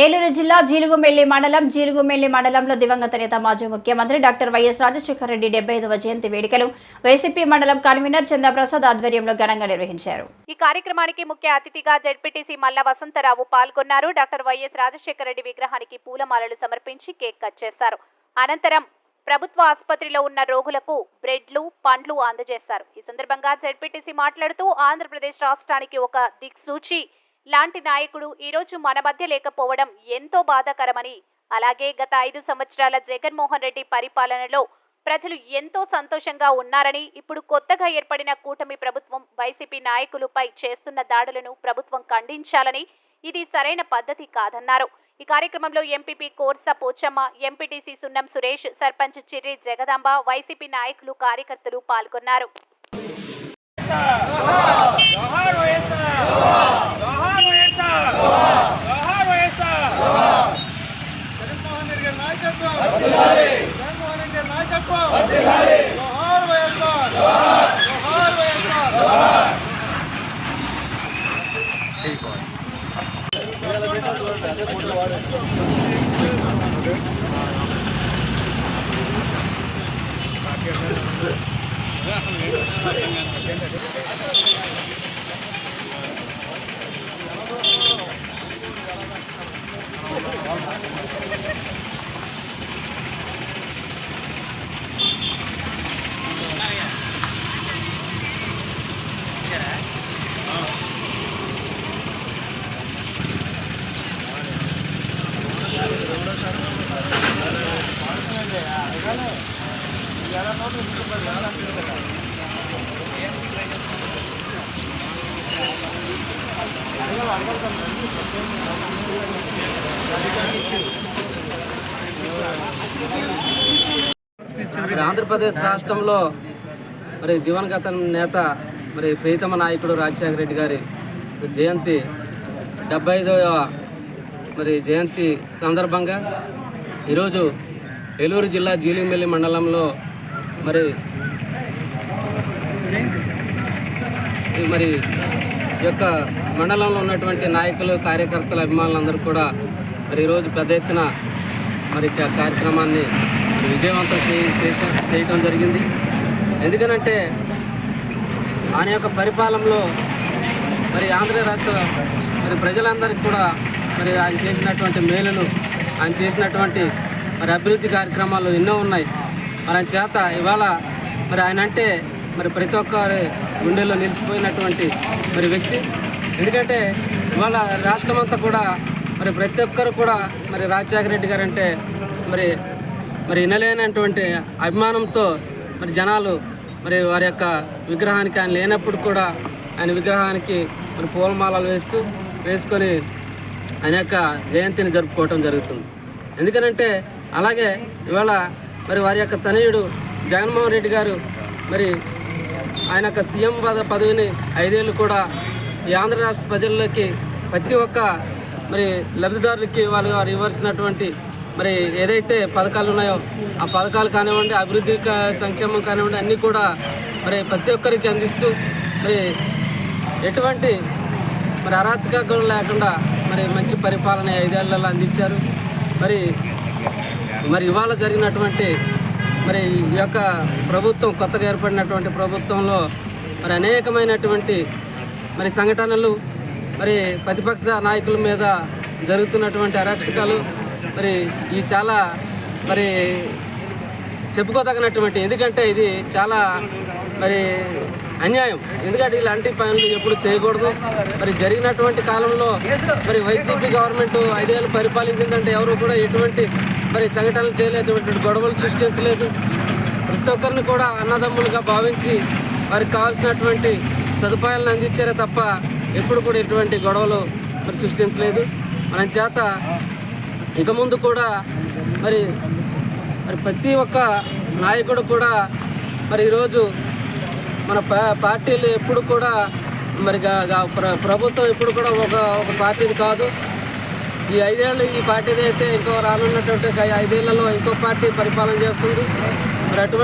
ఏలూరు జిల్లా జీలుగుమెల్లి మండలం జీలుగుమెల్లి మండలంలో దివంగత నేత మాజీ ముఖ్యమంత్రి డాక్టర్ వైఎస్ రాజశేఖర రెడ్డి డెబ్బై ఐదవ జయంతి వేడుకలు వైసీపీ మండలం కన్వీనర్ చంద్రప్రసాద్ ఆధ్వర్యంలో ఘనంగా నిర్వహించారు. ఈ కార్యక్రమానికి ముఖ్య అతిథిగా జెడ్పీటీసీ మల్ల వసంతరావు పాల్గొన్నారు. డాక్టర్ వైఎస్ రాజశేఖర రెడ్డి విగ్రహానికి పూలమాలలు సమర్పించి కేక్ కట్ చేశారు. అనంతరం ప్రభుత్వ ఆసుపత్రిలో ఉన్న రోగులకు బ్రెడ్లు పండ్లు అందజేశారు. ఈ సందర్భంగా జడ్పీటీసీ మాట్లాడుతూ ఆంధ్రప్రదేశ్ రాష్ట్రానికి ఒక దిక్సూచి లాంటి నాయకుడు ఈరోజు మన మధ్య లేకపోవడం ఎంతో బాధాకరమని అలాగే గత ఐదు సంవత్సరాల జగన్మోహన్ రెడ్డి పరిపాలనలో ప్రజలు ఎంతో సంతోషంగా ఉన్నారని ఇప్పుడు కొత్తగా ఏర్పడిన కూటమి ప్రభుత్వం వైసీపీ నాయకులపై చేస్తున్న దాడులను ప్రభుత్వం ఖండించాలని ఇది సరైన పద్ధతి కాదన్నారు. ఈ కార్యక్రమంలో MPP కోర్స Pochamma MPTC Sunnam Suresh sarpanch Chirri Jagadamba YCP నాయకులు కార్యకర్తలు పాల్గొన్నారు. మరి ఆంధ్రప్రదేశ్ రాష్ట్రంలో మరి దివంగత నేత మరి ప్రీతమ నాయకుడు రాజశేఖర రెడ్డి గారి జయంతి డెబ్బై ఐదవ మరి జయంతి సందర్భంగా ఈరోజు ఏలూరు జిల్లా జీలింబెల్లి మండలంలో మరి ఈ మరి యొక్క మండలంలో ఉన్నటువంటి నాయకులు కార్యకర్తలు అభిమానులందరూ కూడా మరి ఈరోజు పెద్ద ఎత్తున మరి కార్యక్రమాన్ని విజయవంతం చేయటం జరిగింది. ఎందుకనంటే ఆయన యొక్క పరిపాలనలో మరి ఆంధ్ర రాష్ట్ర మరి ప్రజలందరికీ కూడా మరి ఆయన చేసినటువంటి మేలులు ఆయన చేసినటువంటి మరి అభివృద్ధి కార్యక్రమాలు ఎన్నో ఉన్నాయి. మరి చేత ఇవాళ మరి ఆయన అంటే మరి ప్రతి ఒక్కరి గుండెల్లో నిలిచిపోయినటువంటి మరి వ్యక్తి. ఎందుకంటే ఇవాళ రాష్ట్రం అంతా కూడా మరి ప్రతి ఒక్కరు కూడా మరి రాజశేఖర రెడ్డి గారు అంటే మరి మరి వినలేనటువంటి అభిమానంతో మరి జనాలు మరి వారి యొక్క విగ్రహానికి ఆయన లేనప్పుడు కూడా ఆయన విగ్రహానికి మరి పూలమాలలు వేస్తూ వేసుకొని ఆయన యొక్క జయంతిని జరుపుకోవటం జరుగుతుంది. ఎందుకనంటే అలాగే ఇవాళ మరి వారి యొక్క తనయుడు జగన్మోహన్ రెడ్డి గారు మరి ఆయన యొక్క సీఎం పద పదవిని ఐదేళ్ళు కూడా ఈ ఆంధ్ర రాష్ట్ర ప్రజల్లోకి ప్రతి ఒక్క మరి లబ్ధిదారులకి వాళ్ళు వారు ఇవ్వాల్సినటువంటి మరి ఏదైతే పథకాలు ఉన్నాయో ఆ పథకాలు కానివ్వండి అభివృద్ధి సంక్షేమం కానివ్వండి అన్నీ కూడా మరి ప్రతి ఒక్కరికి అందిస్తూ మరి ఎటువంటి మరి అరాచకాలు లేకుండా మరి మంచి పరిపాలన ఐదేళ్ళలో అందించారు. మరి మరి ఇవాళ జరిగినటువంటి మరి ఈ యొక్క ప్రభుత్వం కొత్తగా ఏర్పడినటువంటి ప్రభుత్వంలో మరి అనేకమైనటువంటి మరి సంఘటనలు మరి ప్రతిపక్ష నాయకుల మీద జరుగుతున్నటువంటి అరక్షకాలు మరి ఈ చాలా మరి చెప్పుకోదగినటువంటి ఎందుకంటే ఇది చాలా మరి అన్యాయం. ఎందుకంటే ఇలాంటి పనులు ఎప్పుడు చేయకూడదు. మరి జరిగినటువంటి కాలంలో మరి వైసీపీ గవర్నమెంట్ ఐదేళ్ళు పరిపాలించిందంటే ఎవరు కూడా ఎటువంటి మరి సంఘటనలు చేయలేదు ఎటువంటి గొడవలు సృష్టించలేదు. ప్రతి ఒక్కరిని కూడా అన్నదమ్ములుగా భావించి వారికి కావాల్సినటువంటి సదుపాయాలను అందించారే తప్ప ఎప్పుడు కూడా ఎటువంటి గొడవలు మరి సృష్టించలేదు. మన చేత ఇక ముందు కూడా మరి మరి ప్రతి ఒక్క నాయకుడు కూడా మరి ఈరోజు మన పార్టీలు ఎప్పుడు కూడా మరి ప్రభుత్వం ఎప్పుడు కూడా ఒక ఒక పార్టీది కాదు. ఈ ఐదేళ్ళు ఈ పార్టీది అయితే ఇంకో రానున్నటువంటి ఐదేళ్ళలో ఇంకో పార్టీ పరిపాలన చేస్తుంది. మరి అటువంటి